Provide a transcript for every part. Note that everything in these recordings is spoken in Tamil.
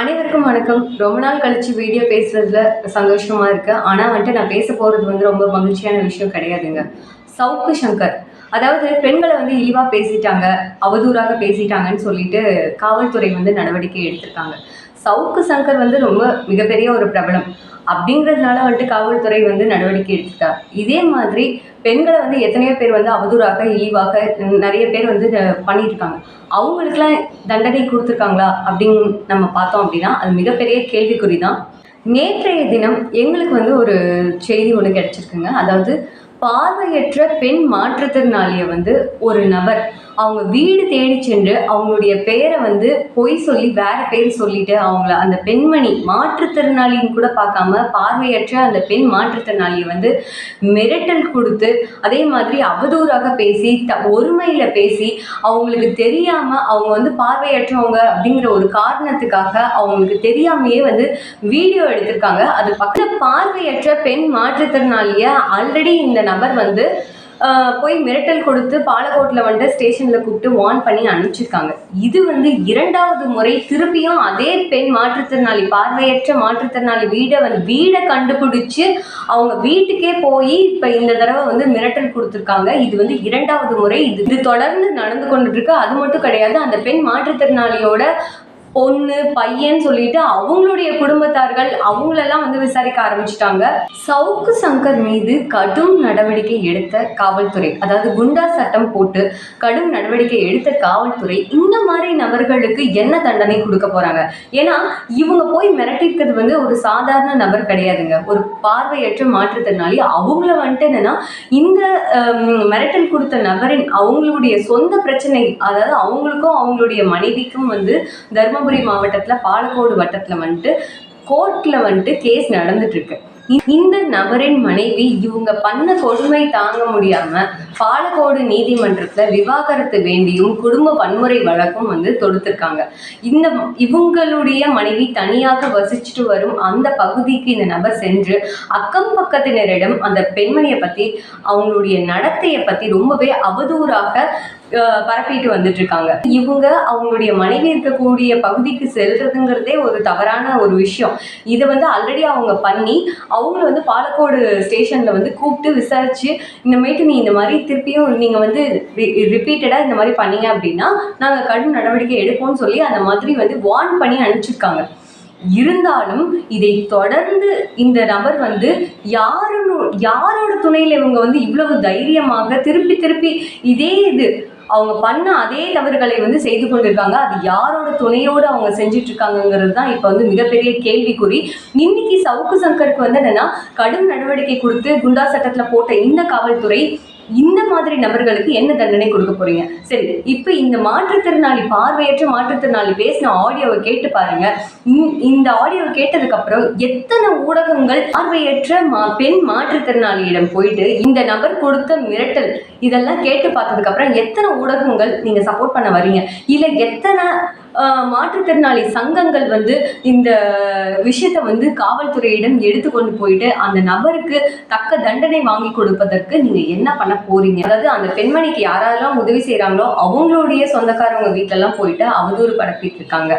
அனைவருக்கும் வணக்கம். ரொம்ப நாள் கழிச்சு வீடியோ பேசுறதுல சந்தோஷமா இருக்கு. ஆனா வந்துட்டு நான் பேச போறது வந்து ரொம்ப மகிழ்ச்சியான விஷயம் கிடையாதுங்க. சவுக்கு சங்கர். அதாவது பெண்களை வந்து இழிவா பேசிட்டாங்க அவதூறாக பேசிட்டாங்கன்னு சொல்லிட்டு காவல்துறை வந்து நடவடிக்கை எடுத்திருக்காங்க. சவுக்கு சங்கர் வந்து ரொம்ப மிகப்பெரிய ஒரு பிரபலம். அப்படிங்கிறதுனால வந்துட்டு காவல்துறை வந்து நடவடிக்கை எடுத்துட்டா இதே மாதிரி பெண்களை வந்து எத்தனையோ பேர் வந்து அவதூறாக இழிவாக நிறைய பேர் வந்து பண்ணியிருக்காங்க அவங்களுக்குலாம் தண்டனை கொடுத்துருக்காங்களா அப்படின்னு நம்ம பார்த்தோம் அப்படின்னா அது மிகப்பெரிய கேள்விக்குறி தான். நேற்றைய தினம் எங்களுக்கு வந்து ஒரு செய்தி ஒன்று கிடச்சிருக்குங்க. அதாவது பார்வையற்ற பெண் மாற்றுத்திறனாளியை வந்து ஒரு நபர் அவங்க வீடு தேடி சென்று அவங்களுடைய பெயரை வந்து பொய் சொல்லி வேற பேர் சொல்லிட்டு அவங்கள அந்த பெண்மணி மாற்றுத்திறனாளின்னு கூட பார்க்காம பார்வையற்ற அந்த பெண் மாற்றுத்திறனாளியை வந்து மிரட்டல் கொடுத்து அதே மாதிரி அவதூறாக பேசி த ஒருமையில் பேசி அவங்களுக்கு தெரியாம அவங்க வந்து பார்வையற்றவங்க அப்படிங்கிற ஒரு காரணத்துக்காக அவங்களுக்கு தெரியாமையே வந்து வீடியோ எடுத்திருக்காங்க. அது பக்கத்தில் பார்வையற்ற பெண் மாற்றுத்திறனாளியை ஆல்ரெடி இந்த நபர் வந்து போய் மிரட்டல் கொடுத்து பாலக்கோட்டில் வந்துட்டு ஸ்டேஷனில் கூப்பிட்டு வார்ன் பண்ணி அனுப்பிச்சிருக்காங்க. இது வந்து இரண்டாவது முறை திருப்பியும் அதே பெண் மாற்றுத்திறனாளி பார்வையற்ற மாற்றுத்திறனாளி வீடை வந்து வீடை கண்டுபிடிச்சு அவங்க வீட்டுக்கே போய் இப்போ இந்த தடவை வந்து மிரட்டல் கொடுத்துருக்காங்க. இது வந்து இரண்டாவது முறை. இது இது தொடர்ந்து நடந்து கொண்டு இருக்கு. அது மட்டும் கிடையாது அந்த பெண் மாற்றுத்திறனாளியோட பொண்ணு பையன் சொல்லிட்டு அவங்களுடைய குடும்பத்தார்கள் அவங்களெல்லாம் வந்து விசாரிக்க ஆரம்பிச்சிட்டாங்க. சவுக்கு சங்கர் மீது கடும் நடவடிக்கை எடுத்த காவல்துறை அதாவது குண்டா சட்டம் போட்டு கடும் நடவடிக்கை எடுத்த காவல்துறை இந்த மாதிரி நபர்களுக்கு என்ன தண்டனை கொடுக்க போறாங்க? ஏன்னா இவங்க போய் மிரட்டிருக்கிறது வந்து ஒரு சாதாரண நபர் கிடையாதுங்க. ஒரு பார்வையற்ற மாற்றுத்திறனாளி. அவங்கள வந்துட்டு என்னன்னா இந்த மிரட்டல் கொடுத்த நபரின் அவங்களுடைய சொந்த பிரச்சனை அதாவது அவங்களுக்கும் அவங்களுடைய மனைவிக்கும் வந்து தர்ம தருமபுரி மாவட்டத்தில் பாலக்கோடு வட்டத்தில் வந்துட்டு கோர்ட்டில் வந்துட்டு கேஸ் நடந்துட்டு இருக்கு இந்த நபரின் மனைவி இவங்க பண்ண கொடுமை தாங்க முடியாம பாலக்கோடு நீதிமன்றத்துல விவாகரத்து வேண்டியும் குடும்ப வன்முறை வழக்கும் வந்து தொடுத்திருக்காங்க. இந்த இவங்களுடைய மனைவி தனியாக வசிச்சுட்டு வரும் அந்த பகுதிக்கு இந்த நபர் சென்று அக்கம் பக்கத்தினரிடம் அந்த பெண்மணியை பத்தி அவங்களுடைய நடத்தையை பத்தி ரொம்பவே அவதூறாக பரப்பிட்டு வந்துட்டு இருக்காங்க இவங்க அவங்களுடைய மனைவி இருக்கக்கூடிய பகுதிக்கு செல்றதுங்கிறதே ஒரு தவறான ஒரு விஷயம். இதை வந்து ஆல்ரெடி அவங்க பண்ணி அவங்கள வந்து பாலக்கோடு ஸ்டேஷன்ல வந்து கூப்பிட்டு விசாரிச்சு இந்தமாயிட்டு நீ இந்த மாதிரி திருப்பியும் நீங்க வந்து ரிப்பீட்டடா இந்த மாதிரி பண்ணீங்க அப்படின்னா நாங்க கடும் நடவடிக்கை எடுப்போம்னு சொல்லி அந்த மாதிரி வந்து வார்ன் பண்ணி அனுப்பிச்சிருக்காங்க. இருந்தாலும் இதை தொடர்ந்து இந்த நபர் வந்து யாரு யாரோட துணையில் இவங்க வந்து இவ்வளவு தைரியமாக திருப்பி திருப்பி இதே இது அவங்க பண்ண அதே தவறுகளை வந்து செய்து கொண்டிருக்காங்க. அது யாரோட துணையோடு அவங்க செஞ்சுட்டு இருக்காங்கங்கிறது தான் இப்போ வந்து மிகப்பெரிய கேள்விக்குறி. இன்னைக்கு சவுக்கு சங்கருக்கு வந்து என்னன்னா கடும் நடவடிக்கை கொடுத்து குண்டா சட்டத்தில் போட்ட இந்த காவல்துறை இந்த மாதிரி நபர்களுக்கு என்ன தண்டனை கொடுக்க போறீங்க? சரி இப்போ இந்த மாற்றுத்திறனாளி பார்வையற்ற மாற்றுத்திறனாளி பேசின ஆடியோவை கேட்டு பாருங்க. இந்த- இந்த ஆடியோவை கேட்டதுக்கு அப்புறம் எத்தனை ஊடகங்கள் பார்வையற்ற மா பெண் மாற்றுத்திறனாளியிடம் போயிட்டு இந்த நபர் கொடுத்த மிரட்டல் இதெல்லாம் கேட்டு பார்த்ததுக்கு அப்புறம் எத்தனை ஊடகங்கள் நீங்க சப்போர்ட் பண்ண வரீங்க இல்ல எத்தனை மாற்றுத்திறனாளி சங்கங்கள் வந்து இந்த விஷயத்தை வந்து காவல்துறையிடம் எடுத்து கொண்டு போயிட்டு அந்த நபருக்கு தக்க தண்டனை வாங்கி கொடுப்பதற்கு நீங்க என்ன பண்ண போறீங்க? அதாவது அந்த பெண்மணிக்கு யாரெல்லாம் உதவி செய்கிறாங்களோ அவங்களுடைய சொந்தக்காரவங்க வீட்டிலலாம் போயிட்டு அவதூறு பரப்பிட்டு இருக்காங்க.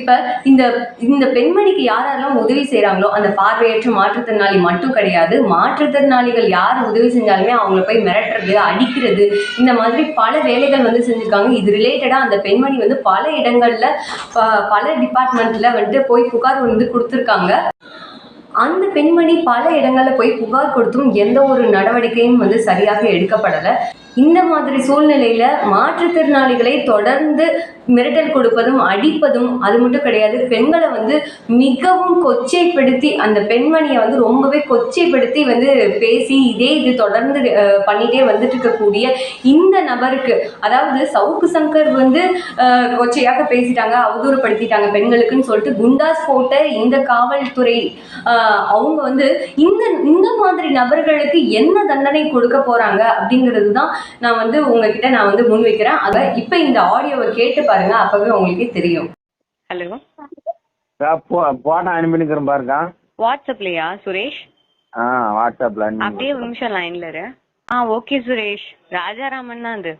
இப்ப இந்த இந்த பெண்மணிக்கு யாரெல்லாம் உதவி செய்கிறாங்களோ அந்த பார்வையற்ற மாற்றுத்திறனாளி மட்டும் கிடையாது. மாற்றுத்திறனாளிகள் யார் உதவி செஞ்சாலுமே அவங்கள போய் மிரட்டுறது அடிக்கிறது இந்த மாதிரி பல வேலைகள் வந்து செஞ்சிருக்காங்க. இது ரிலேட்டடா அந்த பெண்மணி வந்து பல இடங்கள்ல ப- பல டிபார்ட்மெண்ட்ல வந்துட்டு போய் புகார் வந்து கொடுத்துருக்காங்க. அந்த பெண்மணி பல இடங்கள்ல போய் புகார் கொடுத்தும் எந்த ஒரு நடவடிக்கையும் வந்து சரியாக எடுக்கப்படலை. இந்த மாதிரி சூழ்நிலையில மாற்றுத்திறனாளிகளை தொடர்ந்து மிரட்டல் கொடுப்பதும் அடிப்பதும் அது மட்டும் கிடையாது. பெண்களை வந்து மிகவும் கொச்சைப்படுத்தி அந்த பெண்மணியை வந்து ரொம்பவே கொச்சைப்படுத்தி வந்து பேசி இதே இது தொடர்ந்து பண்ணிட்டே வந்துட்டு இருக்கக்கூடிய இந்த நபருக்கு அதாவது சவுக்கு சங்கர் வந்து கொச்சையாக பேசிட்டாங்க அவதூறுப்படுத்திட்டாங்க பெண்களுக்குன்னு சொல்லிட்டு குண்டாஸ் போட்ட இந்த காவல்துறை அவங்க வந்து இந்த இந்த மாதிரி நபர்களுக்கு என்ன தண்டனை கொடுக்க போறாங்க அப்படிங்கிறது தான் நான் வந்து உங்ககிட்ட நான் வந்து முன்வைக்கிறேன் அத இப்ப இந்த ஆடியோவை கேட்டு பாருங்க. அப்பவே உங்களுக்கே தெரியும். ஹலோ போட்டோ அனுப்பினுக்கிறேன் பாருக்கா. வாட்ஸ்அப்லயா சுரேஷ்? ஆ வாட்ஸ்அப்ல அப்படியே ஒரு நிமிஷம் லைன்ல இரு. ஆ ஓகே சுரேஷ். ராஜாராமன் தான் அது.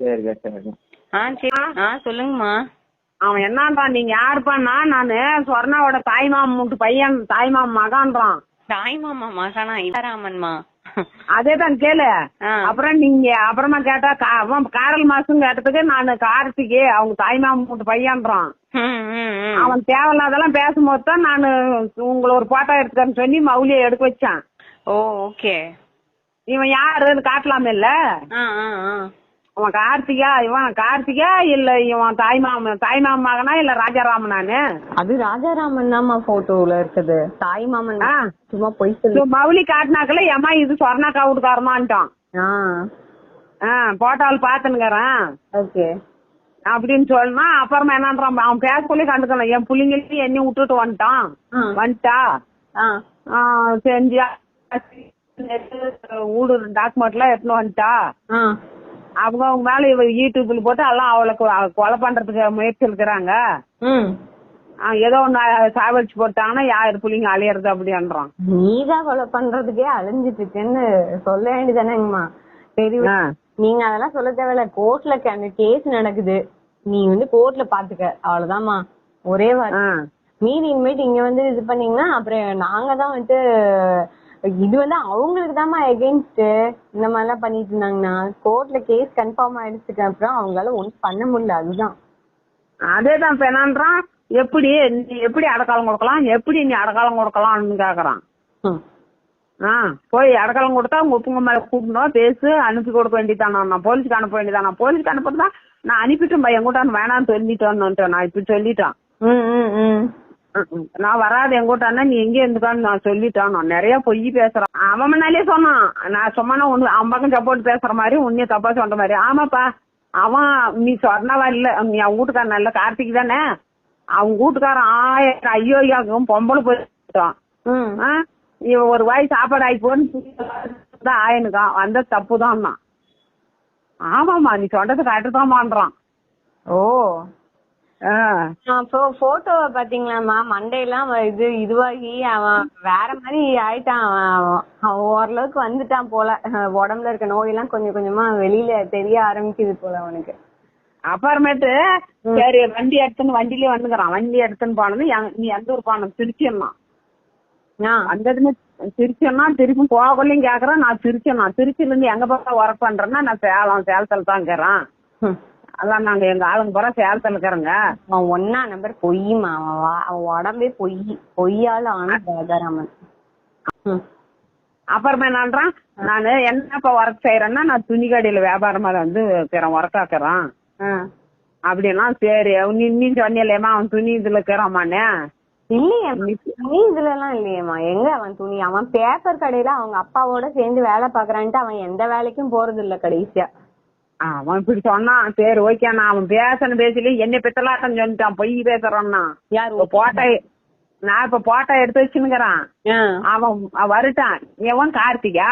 சரிக்கா சரி ஆ சரி. ஆ சொல்லுங்கம்மா. அவன் என்னன்றான்? நீங்க யாருப்பான்னா நானு சொர்ணாவோட தாய்மாமன் பையன் தாய்மாமன் மகான்றான். தாய் மாமா மகனா? இவராமன்மா. அதேதான் கேளு. அப்புறம் நீங்க அப்புறமா கேட்டா அவன் காரல் மாசம் கேட்டதுக்கு நானு கார்த்திகே அவங்க தாய்மாமன் மூட்டு பையன்றான். அவன் தேவையில்லாதெல்லாம் பேசும்போது தான் நான் உங்களை ஒரு போட்டோ எடுத்துக்கன்னு சொல்லி மௌலியை எடுக்க வச்சான். Oh okay. இவன் யாருன்னு காட்டலாமே இல்ல அவன் கார்த்திகா இவன் கார்த்திகா இல்ல இவன் தாய்மாமன் தாய்மாமன் மகனா இல்ல ராஜாராமனானு அது ராஜாராமன் தான்மா போட்டோல இருக்குது. தாய் மாமன் ஆ. சும்மா பொய் சொல்லி. மௌலி காட்டினாக்கல ஏமா இது வீட்டுக்காரமான்ட்டான் ஆ. ஆ போட்டால் பாத்துனுங்கிறேன் ஓகே. அப்படின்னு சொன்னா அப்புறமா என்னன்றான் அவன் பேச சொல்லி கண்டுக்கணும் என் பிள்ளைங்களையும் என்னையும் விட்டுட்டு வந்துட்டான். வந்துட்டா? செஞ்சா ஊடு டாக்குமெண்ட் எல்லாம் எடுத்துன்னு வந்துட்டா? அவங்க அவங்க மேல யூடியூப்ல போட்டு எல்லாம் அவளை கொ- கொலை பண்றதுக்கு முயற்சி இருக்கிறாங்க ஏதோ ஒண்ணு சாவடிச்சு போட்டாங்கன்னா யார் புள்ளிங்க அழியறது அப்படின்றான். நீதான் கொலை பண்றதுக்கே அலைஞ்சிட்டு இருக்கேன்னு சொல்ல வேண்டியதானேங்கம்மா. ஆ. நீங்க அதெல்லாம் சொல்ல தேவையில்ல. கோர்ட்ல அந்த கேஸ் நடக்குது. நீ வந்து கோர்ட்ல பாத்துக்க. அவ்வளவுதாம்மா. ஒரே ஆ. மீதி இனிமேட்டு இங்க வந்து இது பண்ணீங்கன்னா அப்புறம் நாங்க தான் வந்துட்டு இது வந்து அவங்களுக்கு தாம்மா எகென்ஸ்ட் இந்த மாதிரி எல்லாம் பண்ணிட்டு இருந்தாங்கன்னா கோர்ட்ல கேஸ் கன்ஃபார்ம் ஆயிடுச்சுக்கு அப்புறம் அவங்களால ஒண்ணும் பண்ண முடியல அதுதான். அதேதான் இப்ப என்னன்றான்? எப்படி நீ எப்படி அடக்காலம் கொடுக்கலாம்? எப்படி நீ அடக்காலம் கொடுக்கலாம்னு கேக்குறான். ஆ போய் அடக்காலம் கொடுத்தா உங்க ஒப்புங்க மேல கூப்பிடணும் பேசு அனுப்பி கொடுக்க வேண்டியதானா நான் போலீஸ்க்கு அனுப்ப வேண்டியதானா போலீஸ்க்கு அனுப்புறதா? நான் அனுப்பிட்டேன் பையன் கூட வேணாம்னு சொல்லிட்டேன்னு நான் இப்படி சொல்லிட்டான். நான் வராது எங்கூட்டானா நீ எங்க இருந்துக்கான்னு நான் சொல்லிட்டான். நான் நிறைய பொய் பேசுறான் அவன் முன்னாலே சொன்னான். நான் சும்மா ஒண்ணு அவன் பக்கம் சப்போர்ட் பேசுற மாதிரி உன்னையும் தப்பா சொல்ற மாதிரி. ஆமாப்பா. அவன் நீ சொன்னவா இல்ல. நீ அவன் வீட்டுக்காரன் நல்ல கார்த்திக் தானே? அவங்க வீட்டுக்காரன் ஆயிரம் ஐயோ ஐயாக்கும் பொம்பளை போயிட்டான் ஆ? ஒரு வாய் சாப்பாடு ஆகி போன்னு ஆயனுக்கான் வந்த தப்பு தான் ஆமாமா நீ சொல்றது கரெக்டு தான்மான்றான் ஓ. ஆ. போட்டோ பாத்தீங்களாமா மண்டையெல்லாம் இது இதுவாகி அவன் வேற மாதிரி ஆயிட்டான். அவன் ஓரளவுக்கு வந்துட்டான் போல. உடம்புல இருக்க நோயெல்லாம் கொஞ்சம் கொஞ்சமா வெளியில தெரிய ஆரம்பிக்குது போல அவனுக்கு. அப்புறமேட்டு சரி வண்டி எடுத்துன்னு வண்டியிலே வந்துக்கிறான். வண்டி எடுத்துன்னு போனது நீ எந்த ஊர் போன திருச்சியம்மா ஆ. வந்ததுன்னு திருச்சியம்னா திருப்பி போகலையும் கேக்குறேன். நான் திருச்சியம்மா திருச்சியில இருந்து எங்க பக்கம் ஒர்க் பண்றேன்னா நான் சேலம் சேலத்துல தான் ஹம். அதான் நாங்க எங்க ஆளுங்க பூரா சேலத்துல இருக்கிறோங்க அவன் ஒன்னா நம்பர் பொய்யுமா அவன் உடம்பே பொய் பொய்யால ஆன ராஜாராமன். அப்புறமா என்னன்றான் நானு என்னப்பா ஒர்க் செய்யறேன்னா நான் துணி கடையில வியாபாரமா வந்து இருக்கிறேன் ஒர்க் ஆக்குறேன். அப்படின்னா சரி நீ நீ சொன்னியல்லையம்மா அவன் துணி இதுல இருக்கிறாமானே இல்லையே துணி இதுல எல்லாம் இல்லையேம்மா. எங்க அவன் துணி? அவன் பேப்பர் கடையில அவங்க அப்பாவோட சேர்ந்து வேலை பாக்குறான்ட்டு அவன் எந்த வேலைக்கும் போறது இல்ல கடைசியா. அவன் இப்படி சொன்னான் சரி ஓகே நான் அவன் பேசணும் பேசல என்ன பித்தலாட்டம் சொல்லிட்டான். பொய் பேசுறான்னா. யார்? போட்டோ நான் இப்ப போட்டோ எடுத்து வச்சுன்னுக்குறான். ஆ. அவன் வருட்டான். எவன்? கார்த்திகா.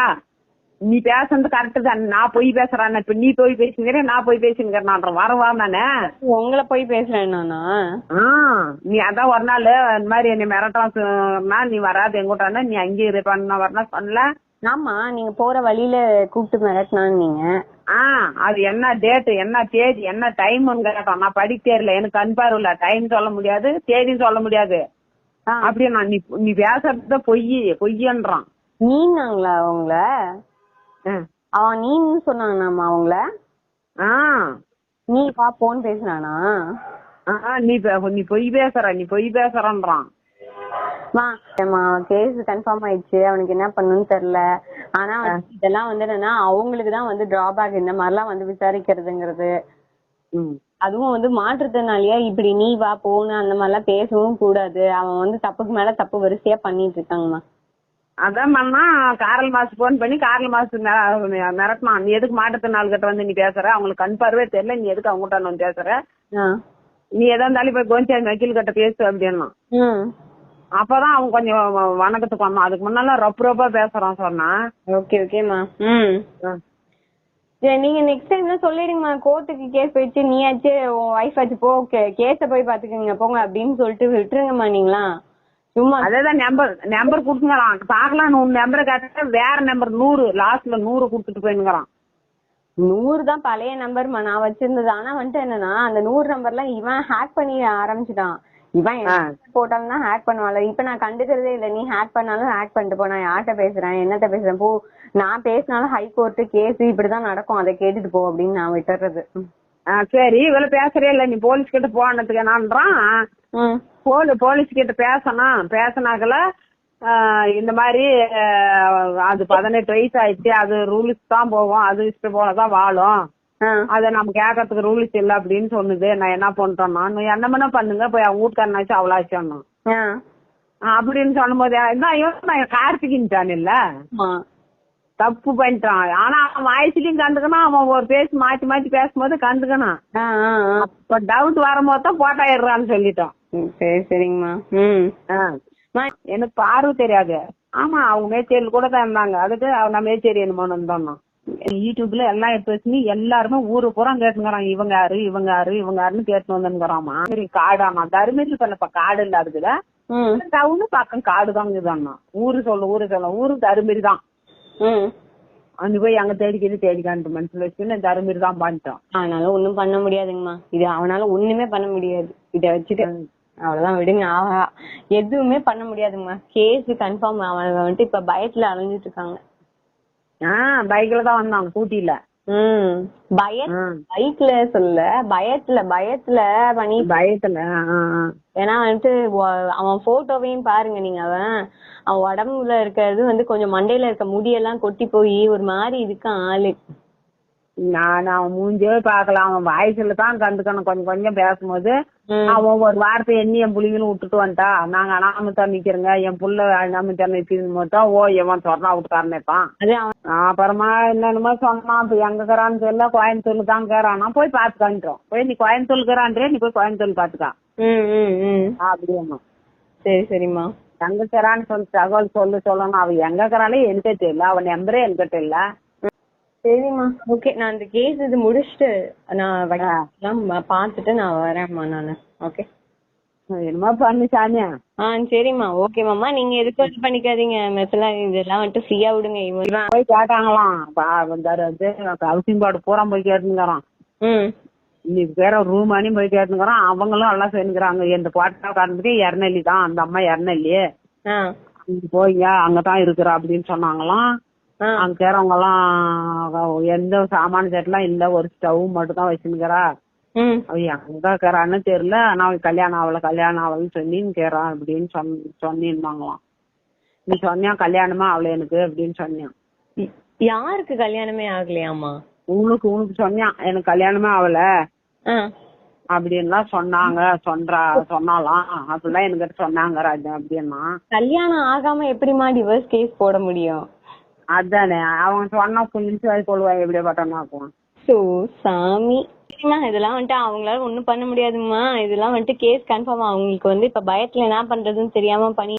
நீ பேசுறது கரெக்ட் தான். நான் பொய் பேசுறான் இப்ப நீ போய் பேசுங்கிற நான் போய் பேசுங்கிறேன் வரவா நானே உங்களை போய் பேசுறேன் நீ அதான் ஒரு நாள் இந்த மாதிரி என்னை மிரட்டான் நீ வராது எங்கூட்டான நீ அங்கேயே இது பண்ண வரணும் சொன்னல ஆமா நீங்க போற வழியில கூப்பிட்டு மிரட்டினான்னு நீங்க ஆ அது என்ன டேட் என்ன தேதி என்ன டைம்னு கேட்டான் நான் படிக்க தெரியல. எனக்கு அன்பாருல டைம் சொல்ல முடியாது தேதியும் சொல்ல முடியாது. அப்படியே நான் நீ நீ பேசுறது பொய் பொய்யன்றான். நீனாங்களா அவங்கள. அவன் நீன்னு சொன்னாங்கண்ணாமா அவங்கள? ஆ. நீ பாப்போன்னு ஆ, நீ நீ பொய் பேசுற நீ பொய் பேசுறன்றான். மா கேஸ் கன்ஃபார்ம் ஆயிடுச்சு. அவனுக்கு என்ன பண்ணணும்னு தெரியல. ஆனா இதெல்லாம் வந்து என்னன்னா அவங்களுக்கு தான் வந்து டிராபேக் இந்த மாதிரிலாம் வந்து விசாரிக்கிறதுங்கிறது. அதுவும் வந்து மாற்றுத்திறனாளியா இப்படி நீ வா போன்னு அந்த மாதிரிலாம் பேசவும் கூடாது. அவன் வந்து தப்புக்கு மேல தப்பு வரிசையா பண்ணிட்டு இருக்காங்கம்மா. அதான் பண்ணா காரல் மாசு போன் பண்ணி காரல் மாசு மிர- மிரட்டினான் நீ எதுக்கு மாட்டுத்திறனாள் கிட்ட வந்து நீ பேசுற? அவங்களுக்கு கண் பார்வே தெரியல நீ எதுக்கு அவங்க கிட்ட பேசுற. நீ எதா இருந்தாலும் போய் கோஞ்சாமி வக்கீல் கிட்ட பேசு அப்படின்னா. அப்பதான் அவன் கொஞ்சம் வணக்கத்துக்கு வந்தான். அதுக்கு முன்னால ரப்பு ரப்பா பேசுறான் சொன்னான் ஓகே ஓகேம்மா ம். நீங்க நெக்ஸ்ட் டைம்ல சொல்லிடுங்கம்மா. கோர்ட்டுக்கு கேஸ் போயிடுச்சு நீயாச்சு உன் ஒய்ஃப் ஆச்சு போ கேஸ போய் பாத்துக்கோங்க போங்க அப்படின்னு சொல்லிட்டு விட்டுருங்கம்மா நீங்களா? சும்மா அதேதான் நம்பர் நம்பர் கொடுத்துங்கறான். பாக்கலாம் உன் நம்பரை கேட்டா வேற நம்பர் நூறு. லாஸ்ட்ல நூறு கொடுத்துட்டு போயினுங்கிறான் நூறு தான் பழைய நம்பர்மா நான் வச்சிருந்தது. ஆனா வந்துட்டு என்னன்னா அந்த நூறு நம்பர்லாம் இவன் ஹேக் பண்ணி ஆரம்பிச்சுட்டான். இவன். போட்டாலும் தான் ஹேக் பண்ணுவான்ல. இப்ப நான் கண்டுக்கிறதே இல்ல. நீ ஹேக் பண்ணாலும் ஹேக் பண்ணிட்டு போ. நான் யார்கிட்ட பேசுறேன்? என்னத்த பேசுறேன்? போ. நான் பேசினாலும் ஹை கோர்ட் கேஸ் இப்படிதான் நடக்கும். அதை கேட்டுட்டு போ அப்படின்னு நான் விட்டுறது. சரி. இவ்வளவு பேசுறே இல்ல. நீ போலீஸ் கிட்ட போனதுக்கு என்னன்றான் போலி போலீஸ் கிட்ட பேசணும். பேசினாக்கல இந்த மாதிரி அது பதினெட்டு வயசு ஆயிடுச்சு. அது ரூல்ஸ் தான் போகும். அது இஷ்டம் போலதான் வாழும். அத நம்ம கேட்கறதுக்கு ரூல்ஸ் இல்ல அப்படின்னு சொன்னுது. நான் என்ன பண்றேன் நான் என்ன வேணா பண்ணுங்க போய் அவங்க வீட்டுக்காரனாச்சும் அவளாச்சும் அப்படின்னு சொல்லும்போது என்ன இவன் நான் கார்த்திகின்ட்டான் இல்ல? தப்பு பண்ணிட்டான். ஆனா அவன் வயசுலயும் கண்டுக்கணும் அவன் ஒரு பேசி மாத்தி மாத்தி பேசும்போது கண்டுக்கணும். இப்ப டவுட் வரும்போது தான் போட்டாயிடுறான்னு சொல்லிட்டோம். ம், சரி சரிங்கம்மா. எனக்கு பார்வை தெரியாது. ஆமா அவங்க மேச்சேரியில் கூட தான் இருந்தாங்க. அதுக்கு அவங்க மேச்சேரி என்னமோன்னு இருந்தோம் யூடியூப்ல எல்லாம் எடுத்து வச்சு எல்லாருமே ஊரு பூரா கேட்டுங்கிறாங்க இவங்க யாரு இவங்க யாரு இவங்க யாருன்னு கேட்டு வந்துங்கிறாமா சரி காடாமா? தருமபுரி பண்ணப்ப காடு இல்ல அதுக்குல ம். டவுனு பக்கம் காடு தான் இதுதான்னா ஊரு சொல்லு ஊரு சொல்ல. ஊரு தருமபுரி தான். அங்க போய் அங்க தேடிக்கிட்டு தேடிக்கான்ட்டு மனசுல வச்சுன்னு தருமபுரி தான் பண்ணிட்டோம் அவனால ஒண்ணும் பண்ண முடியாதுங்கம்மா. இது அவனால ஒண்ணுமே பண்ண முடியாது. இத வச்சுட்டு. அவ்வளவுதான் விடுங்க. ஆஹா எதுவுமே பண்ண முடியாதுங்கம்மா. கேஸ் கன்ஃபார்ம் அவன் வந்துட்டு இப்ப பயத்துல அலைஞ்சிட்டு இருக்காங்க. ஆஹ் பைக்ல தான் வந்தாங்க கூட்டில பைக்ல சொல்ல பயத்துல பயத்துல பண்ணி பயத்துல. ஏன்னா வந்துட்டு அவன் போட்டோவையும் பாருங்க நீங்க அவன் அவன் உடம்புல இருக்கிறது வந்து கொஞ்சம் மண்டையில இருக்க முடியெல்லாம் கொட்டி போய் ஒரு மாதிரி இருக்கான் ஆளு. நான் அவன் மூஞ்சே பாக்கல அவன் வாய்ஸ்ல தான் கண்டுக்கணும். கொஞ்சம் கொஞ்சம் பேசும்போது. அவன் ஒரு வார்த்தை எண்ணி என் புள்ளிங்களும் விட்டுட்டு வந்துட்டா. நாங்க அனாமத்தா நிக்கிறோங்க. என் புள்ள அனாமத்தா நிக்கிறது மட்டும் ஓ எவன் சொன்னா விட்டுக்காரனேப்பான் அப்புறமா என்னென்னமோ சொன்னான். இப்ப எங்க இருக்கிறான்னு தெரியல. கோயம்புத்தூர்ல தான் இருக்கிறான். போய் பாத்துக்கான்ட்டோம் போய் நீ கோயம்புத்தூர்ல இருக்கிறான்றே நீ போய் கோயம்புத்தூர்ல பாத்துக்கா அப்படியேம்மா. சரி சரிம்மா. எங்க சொல்லி தகவல் சொல்லு சொல்லணும். அவன் எங்க இருக்கிறானே எனக்கே தெரியல. அவன் நம்பரே என்கிட்ட இல்ல. சரிம்மா. ஓகே நான் இந்த கேஸ் இது முடிச்சுட்டு நான் பார்த்துட்டு நான் வரேன்மா நானு. ஓகே என்னமோ பண்ணு சாமியா? ஆ சரிம்மா. ஓகேமாம்மா நீங்க எதுக்கும் இது பண்ணிக்காதீங்க. மெத்தலாம் இதெல்லாம் வந்துட்டு ஃப்ரீயா விடுங்க. இவன் போய் கேட்டாங்களாம். ஹவுசிங் போர்டு பூரா போய் கேட்டுங்கிறான் ம். இன்னைக்கு வேற ரூம் அணி போய் கேட்டுங்கிறான் அவங்களும் எல்லாம் சேர்ந்துக்கிறாங்க இந்த போட்டா காரணத்துக்கு இரநெல்லி தான் அந்த அம்மா அங்க போய்ங்க அங்கதான் இருக்கிறா அப்படின்னு சொன்னாங்களாம். ஆ. அங்க இருக்கிறவங்க எல்லாம் எந்த சாமான செட்லாம் இல்ல ஒரு ஸ்டவ் மட்டும் தான் வச்சுருக்கிறா ம். அவ எங்க இருக்கிறான்னு தெரியல. ஆனா அவ கல்யாணம் ஆகல கல்யாணம் ஆகலன்னு சொல்லி கேறான் அப்படின்னு சொன் சொன்னிருந்தாங்களாம். நீ சொன்னியா கல்யாணமா அவளை எனக்கு அப்படின்னு சொன்னியான் யாருக்கு கல்யாணமே ஆகலையாமா உனக்கு உனக்கு சொன்னியான் எனக்கு கல்யாணமே ஆகல. அப்படின்லாம் சொன்னாங்க சொல்றா சொன்னாலாம். அப்படிலாம் என்கிட்ட சொன்னாங்க ராஜா அப்படின்னா. கல்யாணம் ஆகாம எப்படிமா டிவோர்ஸ் கேஸ் போட முடியும்? அதானே அவன் சொன்னா புரிஞ்சு கொள்வாய் எப்படி பட்டோம்னா சோ சாமி. இதெல்லாம் வந்துட்டு அவங்களால ஒண்ணும் பண்ண முடியாதுமா இதெல்லாம் வந்துட்டு கேஸ் கன்ஃபார்ம் அவங்களுக்கு வந்து இப்ப பயத்துல என்ன பண்றதுன்னு தெரியாம பண்ணி